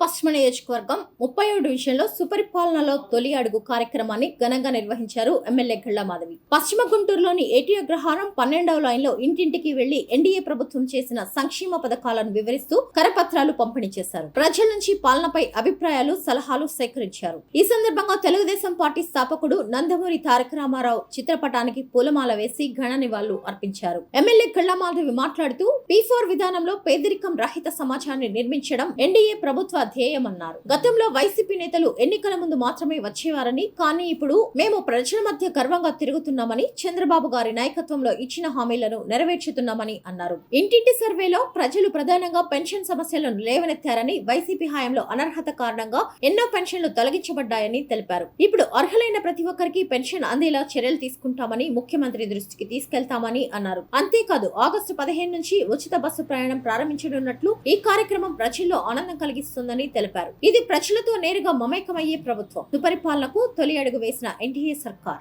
పశ్చిమ నియోజకవర్గం ముప్పై డివిజన్లో సుపరిపాలనలో తొలి అడుగు కార్యక్రమాన్ని ఘనంగా నిర్వహించారు ఎమ్మెల్యే గళ్ళ మాధవి. పశ్చిమ గుంటూరులోని ఏటీ అగ్రహారం పన్నెండవ లైన్లో ఇంటింటికి వెళ్ళి ఎన్డీఏ ప్రభుత్వం చేసిన సంక్షేమ పథకాలను వివరిస్తూ కరపత్రాలు పంపిణీ చేశారు. ప్రజల నుంచి పాలనపై అభిప్రాయాలు సలహాలు సేకరించారు. ఈ సందర్భంగా తెలుగుదేశం పార్టీ స్థాపకుడు నందమూరి తారక రామారావు చిత్రపటానికి పూలమాల వేసి ఘన నివాళులు అర్పించారు. ఎమ్మెల్యే గళ్ళ మాధవి మాట్లాడుతూ పీ ఫోర్ విధానంలో పేదరికం రహిత సమాజాన్ని నిర్మించడం ఎన్డీఏ ప్రభుత్వ ధ్యేయమన్నారు. గతంలో వైసీపీ నేతలు ఎన్నికల ముందు మాత్రమే వచ్చేవారని కానీ ఇప్పుడు మేము ప్రజల మధ్య గర్వంగా తిరుగుతున్నామని చంద్రబాబు గారి నాయకత్వంలో ఇచ్చిన హామీలను నెరవేర్చుతున్నామని అన్నారు. ఇంటింటి సర్వేలో ప్రజలు ప్రధానంగా పెన్షన్ సమస్యలను లేవనెత్తారని వైసీపీ హయాంలో అనర్హత కారణంగా ఎన్నో పెన్షన్లు తొలగించబడ్డాయని తెలిపారు. ఇప్పుడు అర్హులైన ప్రతి ఒక్కరికి పెన్షన్ అందేలా చర్యలు తీసుకుంటామని ముఖ్యమంత్రి దృష్టికి తీసుకెళ్తామని అన్నారు. అంతేకాదు ఆగస్టు పదిహేను నుంచి ఉచిత బస్సు ప్రయాణం ప్రారంభించనున్నట్లు ఈ కార్యక్రమం ప్రజల్లో ఆనందం కలిగిస్తుందని తెలిపారు. ఇది ప్రజలతో నేరుగా మమేకమయ్యే ప్రభుత్వం. సుపరిపాలనకు తొలి అడుగు వేసిన ఎన్డీఏ సర్కార్.